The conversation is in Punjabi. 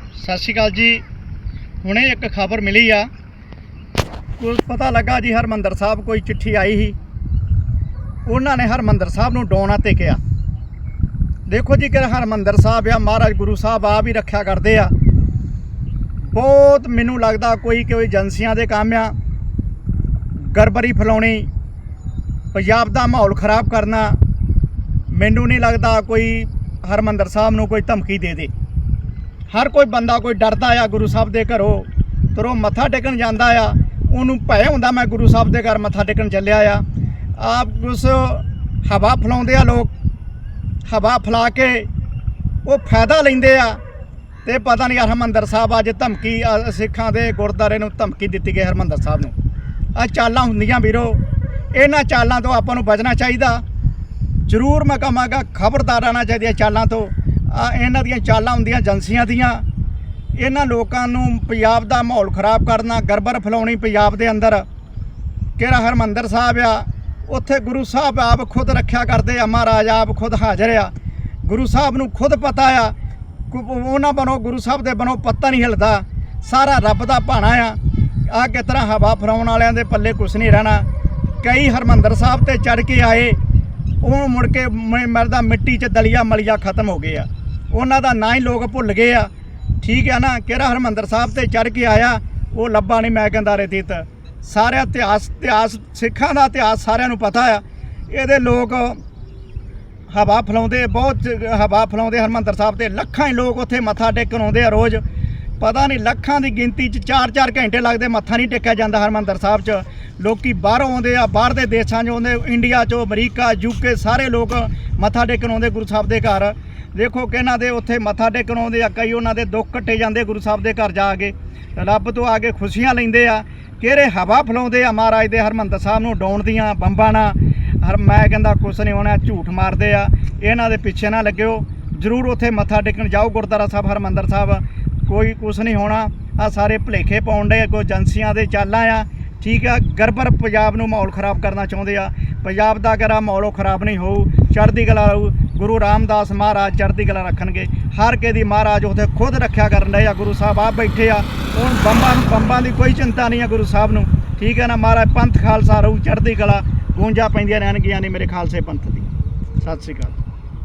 ਸਤਿ ਸ਼੍ਰੀ ਅਕਾਲ ਜੀ। ਹੁਣੇ ਇੱਕ ਖਬਰ ਮਿਲੀ ਆ। ਕੁਝ ਪਤਾ ਲੱਗਾ ਜੀ, ਹਰਮੰਦਰ ਸਾਹਿਬ ਕੋਈ ਚਿੱਠੀ ਆਈ ਸੀ। ਉਹਨਾਂ ਨੇ ਹਰਮੰਦਰ ਸਾਹਿਬ ਨੂੰ ਡੋਣਾ ਤੇ ਕਿਹਾ। ਦੇਖੋ ਜੀ ਕਿ ਹਰਮੰਦਰ ਸਾਹਿਬ ਆ, ਮਹਾਰਾਜ ਗੁਰੂ ਸਾਹਿਬ ਆ ਵੀ ਰੱਖਿਆ ਕਰਦੇ ਆ। ਬਹੁਤ ਮੈਨੂੰ ਲੱਗਦਾ ਕੋਈ ਕੋਈ ਏਜੰਸੀਆਂ ਦੇ ਕੰਮ ਆ। ਗੜਬੜੀ ਫਲਾਉਣੀ, ਪੰਜਾਬ ਦਾ ਮਾਹੌਲ ਖਰਾਬ ਕਰਨਾ। ਮੈਨੂੰ ਨਹੀਂ ਲੱਗਦਾ ਕੋਈ ਹਰਮੰਦਰ ਸਾਹਿਬ ਨੂੰ ਕੋਈ ਧਮਕੀ ਦੇ ਦੇ। ਹਰ ਕੋਈ ਬੰਦਾ ਕੋਈ ਡਰਦਾ ਆ ਗੁਰੂ ਸਾਹਿਬ ਦੇ ਘਰੋਂ ਪਰ ਉਹ ਮੱਥਾ ਟੇਕਣ ਜਾਂਦਾ ਆ, ਉਹਨੂੰ ਭੈ ਹੁੰਦਾ ਮੈਂ ਗੁਰੂ ਸਾਹਿਬ ਦੇ ਘਰ ਮੱਥਾ ਟੇਕਣ ਚੱਲਿਆ ਆ। ਆਪ ਉਸ ਹਵਾ ਫਲਾਉਂਦੇ ਆ ਲੋਕ, ਹਵਾ ਫਲਾ ਕੇ ਉਹ ਫਾਇਦਾ ਲੈਂਦੇ ਆ। ਤੇ ਪਤਾ ਨਹੀਂ ਹਰਮੰਦਰ ਸਾਹਿਬ ਅੱਜ ਧਮਕੀ ਸਿੱਖਾਂ ਦੇ ਗੁਰਦਾਰੇ ਨੂੰ ਧਮਕੀ ਦਿੱਤੀ ਗਈ ਹਰਮੰਦਰ ਸਾਹਿਬ ਨੂੰ। ਆ ਚਾਲਾਂ ਹੁੰਦੀਆਂ ਵੀਰੋ, ਇਹਨਾਂ ਚਾਲਾਂ ਤੋਂ ਆਪਾਂ ਨੂੰ ਬਚਣਾ ਚਾਹੀਦਾ। ਜ਼ਰੂਰ ਮੈਂ ਕਹਾਂਗਾ, ਖਬਰਦਾਰ ਰਹਿਣਾ ਚਾਹੀਦੀ ਚਾਲਾਂ ਤੋਂ। ਇਹਨਾਂ ਦੀਆਂ ਚਾਲਾਂ ਹੁੰਦੀਆਂ, ਏਜੰਸੀਆਂ ਦੀਆਂ। ਇਹਨਾਂ ਲੋਕਾਂ ਨੂੰ ਪੰਜਾਬ ਦਾ ਮਾਹੌਲ ਖਰਾਬ ਕਰਨਾ ਗੜਬੜ ਫੈਲਾਉਣੀ ਪੰਜਾਬ ਦੇ ਅੰਦਰ। ਕਿਹੜਾ ਹਰਮੰਦਰ ਸਾਹਿਬ ਆ? ਉੱਥੇ ਗੁਰੂ ਸਾਹਿਬ ਆਪ ਖੁਦ ਰੱਖਿਆ ਕਰਦੇ ਆ, ਮਹਾਰਾਜ ਆਪ ਖੁਦ ਹਾਜ਼ਰ ਆ। ਗੁਰੂ ਸਾਹਿਬ ਨੂੰ ਖੁਦ ਪਤਾ ਆ ਉਹਨਾਂ ਬਣੋ, ਗੁਰੂ ਸਾਹਿਬ ਦੇ ਬਣੋ ਪੱਤਾ ਨਹੀਂ ਹਿਲਦਾ। ਸਾਰਾ ਰੱਬ ਦਾ ਭਾਣਾ ਆ। ਆ ਕਿਸ ਤਰ੍ਹਾਂ ਹਵਾ ਫਰਾਉਣ ਵਾਲਿਆਂ ਦੇ ਪੱਲੇ ਕੁਛ ਨਹੀਂ ਰਹਿਣਾ। ਕਈ ਹਰਮੰਦਰ ਸਾਹਿਬ ਤੇ ਚੜ ਕੇ ਆਏ। ਉਹ ਮੁੜ ਕੇ ਮ- ਮਰਦਾ ਮਿੱਟੀ 'ਚ ਦਲੀਆ ਮਲੀਆ ਖਤਮ ਹੋ ਗਏ ਆ। ਉਹਨਾਂ ਦਾ ਨਾਂ ਹੀ ਲੋਕ ਭੁੱਲ ਗਏ ਆ। ਠੀਕ ਹੈ ਨਾ? ਕਿਹੜਾ ਹਰਮੰਦਰ ਸਾਹਿਬ ਤੇ ਚੜ ਕੇ ਆਇਆ? ਉਹ ਲੱਭਾ ਨਹੀਂ ਮੈਂ ਕਹਿੰਦਾ ਰਤੀਤ ਸਾਰਾ ਇਤਿਹਾਸ ਇਤਿਹਾਸ, ਸਿੱਖਾਂ ਦਾ ਇਤਿਹਾਸ ਸਾਰਿਆਂ ਨੂੰ ਪਤਾ ਆ। ਇਹਦੇ ਲੋਕ ਹਵਾ ਫਲਾਉਂਦੇ, ਬਹੁਤ ਹਵਾ ਫਲਾਉਂਦੇ ਹਰਮੰਦਰ ਸਾਹਿਬ ਤੇ। ਲੱਖਾਂ ਹੀ ਲੋਕ ਉੱਥੇ ਮੱਥਾ ਟੇਕਣ ਆਉਂਦੇ ਆ ਰੋਜ਼। ਪਤਾ ਨਹੀਂ ਲੱਖਾਂ ਦੀ ਗਿਣਤੀ 'ਚ 4-4 ਘੰਟੇ ਲੱਗਦੇ ਮੱਥਾ ਨਹੀਂ ਟੇਕਿਆ ਜਾਂਦਾ ਹਰਮੰਦਰ ਸਾਹਿਬ 'ਚ। ਲੋਕੀ ਬਾਹਰੋਂ ਆਉਂਦੇ ਆ, ਬਾਹਰ ਦੇ ਦੇਸ਼ਾਂ 'ਚੋਂ ਆਉਂਦੇ, ਇੰਡੀਆ 'ਚੋਂ, ਅਮਰੀਕਾ ਯੂਕੇ ਸਾਰੇ ਲੋਕ ਮੱਥਾ ਟੇਕਣ ਆਉਂਦੇ ਗੁਰੂ ਸਾਹਿਬ ਦੇ ਘਰ। ਦੇਖੋ ਕਿ ਇਹਨਾਂ ਦੇ ਉੱਥੇ ਮੱਥਾ ਟੇਕਣ ਆਉਂਦੇ ਆ, ਕਈ ਉਹਨਾਂ ਦੇ ਦੁੱਖ ਕੱਟੇ ਜਾਂਦੇ ਗੁਰੂ ਸਾਹਿਬ ਦੇ ਘਰ ਜਾ ਕੇ। ਰੱਬ ਤੋਂ ਆ ਕੇ ਖੁਸ਼ੀਆਂ ਲੈਂਦੇ ਆ, ਕਿਹੜੇ ਹਵਾ ਫਲਾਉਂਦੇ ਆ ਮਹਾਰਾਜ ਦੇ ਹਰਮੰਦਰ ਸਾਹਿਬ ਨੂੰ ਡਾਉਣ ਦੀਆਂ ਬੰਬਾਂ ਨਾਲ। ਹਰ ਮੈਂ ਕਹਿੰਦਾ, ਕੁਛ ਨਹੀਂ ਹੋਣਾ, ਝੂਠ ਮਾਰਦੇ ਆ। ਇਹਨਾਂ ਦੇ ਪਿੱਛੇ ਨਾ ਲੱਗਿਓ। ਜ਼ਰੂਰ ਉੱਥੇ ਮੱਥਾ ਟੇਕਣ ਜਾਓ, ਗੁਰਦੁਆਰਾ ਸਾਹਿਬ, ਹਰਮੰਦਰ ਸਾਹਿਬ। ਕੋਈ ਕੁਛ ਨਹੀਂ ਹੋਣਾ। ਆ ਸਾਰੇ ਭਲੇਖੇ ਪਾਉਣ ਦੇ ਕੋਈ ਏਜੰਸੀਆਂ ਦੇ ਚਾਲਾਂ ਆ। ਠੀਕ ਆ, ਗਰਬਰ ਪੰਜਾਬ ਨੂੰ ਮਾਹੌਲ ਖਰਾਬ ਕਰਨਾ ਚਾਹੁੰਦੇ ਆ। ਪੰਜਾਬ ਦਾ ਅਗਰ ਆ ਮਾਹੌਲ ਉਹ ਖਰਾਬ ਨਹੀਂ ਹੋਊ, ਚੜ੍ਹਦੀ ਕਲਾ ਰਹੂ ਗੁਰੂ ਰਾਮਦਾਸ ਮਹਾਰਾਜ ਚੜ੍ਹਦੀ ਕਲਾ ਰੱਖਣਗੇ। ਹਰ ਕੇ ਦੀ ਮਹਾਰਾਜ ਉੱਥੇ ਖੁਦ ਰੱਖਿਆ ਕਰਨ ਰਹੇ ਆ, ਗੁਰੂ ਸਾਹਿਬ ਆਪ ਬੈਠੇ ਆ। ਹੁਣ ਬੰਬਾਂ ਨੂੰ, ਬੰਬਾਂ ਦੀ ਕੋਈ ਚਿੰਤਾ ਨਹੀਂ ਆ ਗੁਰੂ ਸਾਹਿਬ ਨੂੰ। ਠੀਕ ਹੈ ਨਾ ਮਹਾਰਾਜ, ਪੰਥ ਖਾਲਸਾ ਰਹੂ, ਚੜ੍ਹਦੀ ਕਲਾ, ਗੂੰਜਾ ਪੈਂਦੀਆਂ ਰਹਿਣਗੀਆਂ ਨੇ ਮੇਰੇ ਖਾਲਸੇ ਪੰਥ ਦੀ। ਸਤਿ ਸ੍ਰੀ ਅਕਾਲ।